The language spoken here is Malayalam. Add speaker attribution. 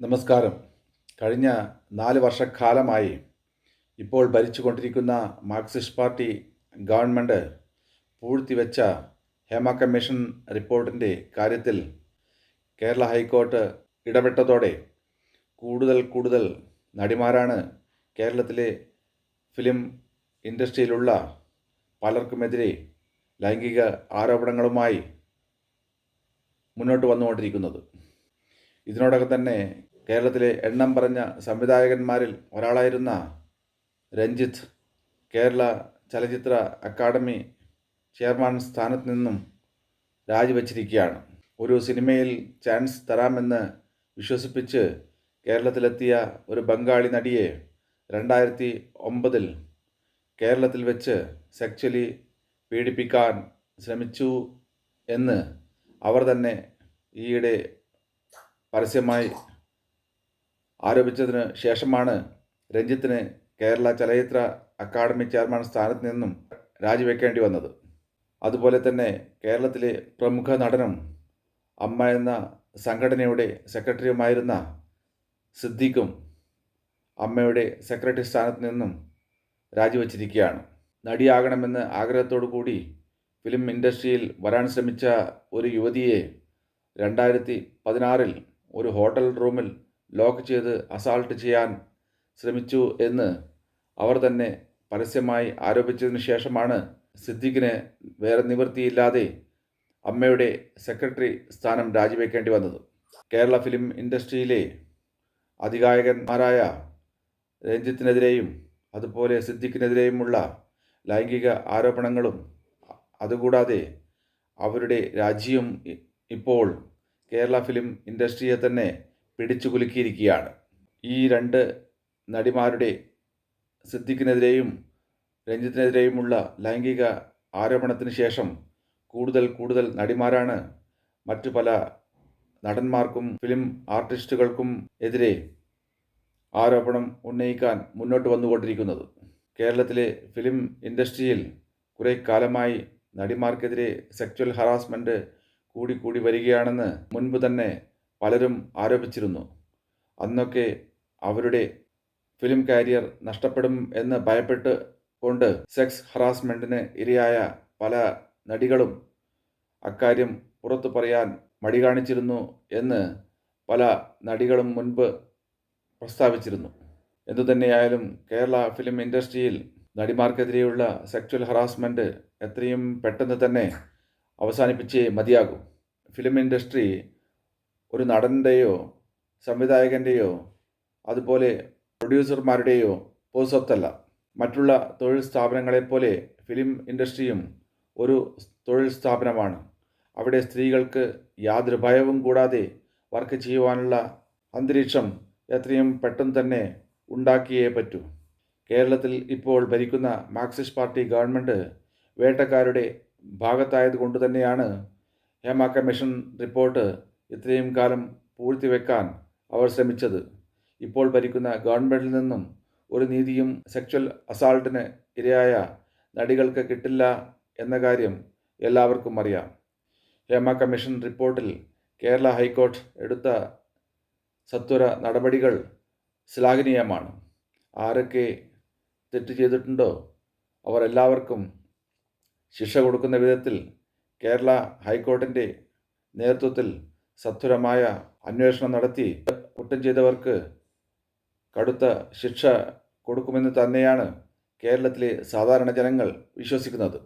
Speaker 1: നമസ്കാരം. കഴിഞ്ഞ നാല് വർഷക്കാലമായി ഇപ്പോൾ ഭരിച്ചുകൊണ്ടിരിക്കുന്ന മാർക്സിസ്റ്റ് പാർട്ടി ഗവൺമെന്റ് പൂഴ്ത്തിവെച്ച ഹേമ കമ്മീഷൻ റിപ്പോർട്ടിന്റെ കാര്യത്തിൽ കേരള ഹൈക്കോർട്ട് ഇടപെട്ടതോടെ കൂടുതൽ കൂടുതൽ നടിമാരാണ് കേരളത്തിലെ ഫിലിം ഇൻഡസ്ട്രിയിലുള്ള പലർക്കുമെതിരെ ലൈംഗിക ആരോപണങ്ങളുമായി മുന്നോട്ട് വന്നുകൊണ്ടിരിക്കുന്നത്. ഇതിനോടകം തന്നെ കേരളത്തിലെ എണ്ണം പറഞ്ഞ സംവിധായകന്മാരിൽ ഒരാളായിരുന്ന രഞ്ജിത്ത് കേരള ചലച്ചിത്ര അക്കാദമി ചെയർമാൻ സ്ഥാനത്ത് നിന്നും രാജിവെച്ചിരിക്കുകയാണ്. ഒരു സിനിമയിൽ ചാൻസ് തരാമെന്ന് വിശ്വസിപ്പിച്ച് കേരളത്തിലെത്തിയ ഒരു ബംഗാളി നടിയെ രണ്ടായിരത്തി ഒമ്പതിൽ കേരളത്തിൽ വെച്ച് സെക്ച്വലി പീഡിപ്പിക്കാൻ ശ്രമിച്ചു എന്ന് അവർ തന്നെ ഈയിടെ പരസ്യമായി ആരോപിച്ചതിന് ശേഷമാണ് രഞ്ജിത്തിന് കേരള ചലച്ചിത്ര അക്കാദമി ചെയർമാൻ സ്ഥാനത്ത് നിന്നും രാജിവെക്കേണ്ടി വന്നത്. അതുപോലെ തന്നെ കേരളത്തിലെ പ്രമുഖ നടനും അമ്മ എന്ന സംഘടനയുടെ സെക്രട്ടറിയുമായിരുന്ന സിദ്ദീഖും അമ്മയുടെ സെക്രട്ടറി സ്ഥാനത്ത് നിന്നും രാജിവെച്ചിരിക്കുകയാണ്. നടിയാകണമെന്ന് ആഗ്രഹത്തോടു കൂടി ഫിലിം ഇൻഡസ്ട്രിയിൽ വരാൻ ശ്രമിച്ച ഒരു യുവതിയെ രണ്ടായിരത്തി പതിനാറിൽ ഒരു ഹോട്ടൽ റൂമിൽ ലോക്ക് ചെയ്ത് അസാൾട്ട് ചെയ്യാൻ ശ്രമിച്ചു എന്ന് അവർ തന്നെ പരസ്യമായി ആരോപിച്ചതിന് ശേഷമാണ് സിദ്ദിഖിന് വേറെ നിവൃത്തിയില്ലാതെ അമ്മയുടെ സെക്രട്ടറി സ്ഥാനം രാജിവെക്കേണ്ടി വന്നത്. കേരള ഫിലിം ഇൻഡസ്ട്രിയിലെ അധികായകന്മാരായ രഞ്ജിത്തിനെതിരെയും അതുപോലെ സിദ്ദിഖിനെതിരെയുമുള്ള ലൈംഗിക ആരോപണങ്ങളും അതുകൂടാതെ അവരുടെ രാജ്യവും ഇപ്പോൾ കേരള ഫിലിം ഇൻഡസ്ട്രിയെ തന്നെ പിടിച്ചു കുലുക്കിയിരിക്കുകയാണ്. ഈ രണ്ട് നടിമാരുടെ സിദ്ദിഖിനെതിരെയും രഞ്ജിത്തിനെതിരെയുമുള്ള ലൈംഗിക ആരോപണത്തിന് ശേഷം കൂടുതൽ കൂടുതൽ നടിമാരാണ് മറ്റു പല നടന്മാർക്കും ഫിലിം ആർട്ടിസ്റ്റുകൾക്കും എതിരെ ആരോപണം ഉന്നയിക്കാൻ മുന്നോട്ട് വന്നുകൊണ്ടിരിക്കുന്നത്. കേരളത്തിലെ ഫിലിം ഇൻഡസ്ട്രിയിൽ കുറേ കാലമായി നടിമാർക്കെതിരെ സെക്ച്വൽ ഹറാസ്മെന്റ് കൂടിക്കൂടി വരികയാണെന്ന് മുൻപ് തന്നെ പലരും ആരോപിച്ചിരുന്നു. അന്നൊക്കെ അവരുടെ ഫിലിം കാരിയർ നഷ്ടപ്പെടും എന്ന് ഭയപ്പെട്ട് കൊണ്ട് സെക്സ് ഹറാസ്മെന്റിന് ഇരയായ പല നടികളും അക്കാര്യം പുറത്തു പറയാൻ മടി കാണിച്ചിരുന്നു എന്ന് പല നടികളും മുൻപ് പ്രസ്താവിച്ചിരുന്നു. എന്തുതന്നെയായാലും കേരള ഫിലിം ഇൻഡസ്ട്രിയിൽ നടിമാർക്കെതിരെയുള്ള സെക്ച്വൽ ഹറാസ്മെന്റ് എത്രയും പെട്ടെന്ന് തന്നെ അവസാനിപ്പിച്ചേ മതിയാകും. ഫിലിം ഇൻഡസ്ട്രി ഒരു നടന്റെയോ സംവിധായകന്റെയോ അതുപോലെ പ്രൊഡ്യൂസർമാരുടെയോ പൊതുസ്വത്തല്ല മറ്റുള്ള തൊഴിൽ സ്ഥാപനങ്ങളെപ്പോലെ ഫിലിം ഇൻഡസ്ട്രിയും ഒരു തൊഴിൽ സ്ഥാപനമാണ്. അവിടെ സ്ത്രീകൾക്ക് യാതൊരു ഭയവും കൂടാതെ വർക്ക് ചെയ്യുവാനുള്ള അന്തരീക്ഷം എത്രയും പെട്ടെന്ന് തന്നെ ഉണ്ടാക്കിയേ പറ്റൂ. കേരളത്തിൽ ഇപ്പോൾ ഭരിക്കുന്ന മാർക്സിസ്റ്റ് പാർട്ടി ഗവൺമെന്റ് വേട്ടക്കാരുടെ ഭാഗത്തായത് കൊണ്ട് തന്നെയാണ് ഹേമ കമ്മീഷൻ റിപ്പോർട്ട് ഇത്രയും കാലം പൂഴ്ത്തിവെക്കാൻ അവർ ശ്രമിച്ചത്. ഇപ്പോൾ ഭരിക്കുന്ന ഗവൺമെന്റിൽ നിന്നും ഒരു നീതിയും സെക്ഷൽ അസാൾട്ടിന് ഇരയായ നടികൾക്ക് കിട്ടില്ല എന്ന കാര്യം എല്ലാവർക്കും അറിയാം. ഹേമ കമ്മീഷൻ റിപ്പോർട്ടിൽ കേരള ഹൈക്കോർട്ട് എടുത്ത സത്വര നടപടികൾ ശ്ലാഘനീയമാണ്. ആരൊക്കെ തെറ്റ് ചെയ്തിട്ടുണ്ടോ അവർ എല്ലാവർക്കും ശിക്ഷ കൊടുക്കുന്ന വിധത്തിൽ കേരള ഹൈക്കോർട്ടിന്റെ നേതൃത്വത്തിൽ സത്വരമായ അന്വേഷണം നടത്തി കുറ്റം ചെയ്തവർക്ക് കടുത്ത ശിക്ഷ കൊടുക്കുമെന്ന് തന്നെയാണ് കേരളത്തിലെ സാധാരണ ജനങ്ങൾ വിശ്വസിക്കുന്നത്.